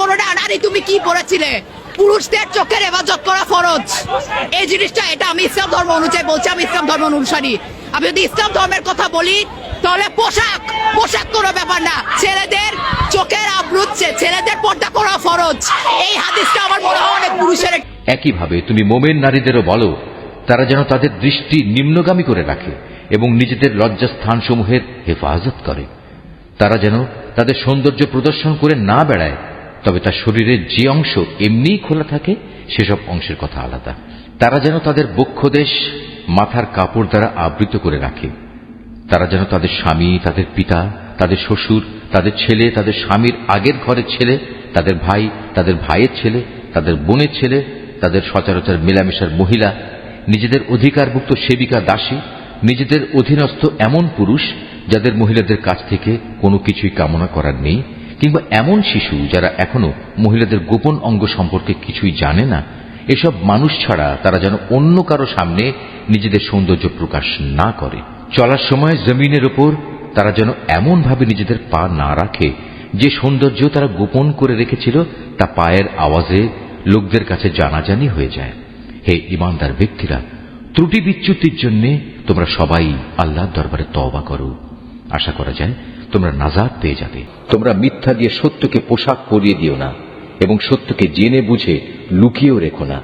করো না, নারী, তুমি কি পড়েছিলে? পুরুষদের চোখের হেফাজত করা ফরজ। এই জিনিসটা, এটা আমি ইসলাম ধর্ম অনুযায়ী বলছি, আমি ইসলাম ধর্ম অনুসারী। আমি যদি ইসলাম ধর্মের কথা বলি, তাহলে পোশাক পোশাক কোনো ব্যাপার না। ছেলেদের চোখের আবরুচ্ছে ছেলেদের পর্দা করা ফরজ। এই হাদিসটা আমার মনে হয় অনেক পুরুষের একইভাবে তুমি মোমেন নারীদেরও বলো, তারা যেন তাদের দৃষ্টি নিম্নগামী করে রাখে এবং নিজেদের লজ্জাস্থানসমূহের হেফাজত করে। তারা যেন তাদের সৌন্দর্য প্রদর্শন করে না বেড়ায় তবে তার শরীরের যে অংশ এমনিই খোলা থাকে, সেসব অংশের কথা আলাদা। তারা যেন তাদের বক্ষদেশ মাথার কাপড় দ্বারা আবৃত করে রাখে। তারা যেন তাদের স্বামী, তাদের পিতা, তাদের শ্বশুর, তাদের ছেলে, তাদের স্বামীর আগের ঘরের ছেলে, তাদের ভাই, তাদের ভাইয়ের ছেলে, তাদের বোনের ছেলে, তাদের সচরাচর মেলামেশার মহিলা, নিজেদের অধিকারভুক্ত সেবিকা দাসী, নিজেদের অধীনস্থ এমন পুরুষ যাদের মহিলাদের কাছ থেকে কোনো কিছুই কামনা করার নেই কিংবা এমন শিশু যারা এখনও মহিলাদের গোপন অঙ্গ সম্পর্কে কিছুই জানে না, এসব মানুষ ছাড়া তারা যেন অন্য কারও সামনে নিজেদের সৌন্দর্য প্রকাশ না করে। চলার সময় জমিনের ওপর তারা যেন এমনভাবে নিজেদের পা না রাখে, যে সৌন্দর্য তারা গোপন করে রেখেছিল তা পায়ের আওয়াজে লোকদের কাছে জানাজানি হয়ে যায়। হে ইমানদার ব্যক্তিরা, ত্রুটি বিচ্যুতির জন্য তোমরা সবাই আল্লাহর দরবারে তওবা করো। আশা করা যায় তোমরা নাজাদ পেয়ে যাবে। তোমরা মিথ্যা দিয়ে সত্যকে পোশাক পরিয়ে দিও না, এবং সত্যকে জেনে বুঝে লুকিয়েও রেখো না।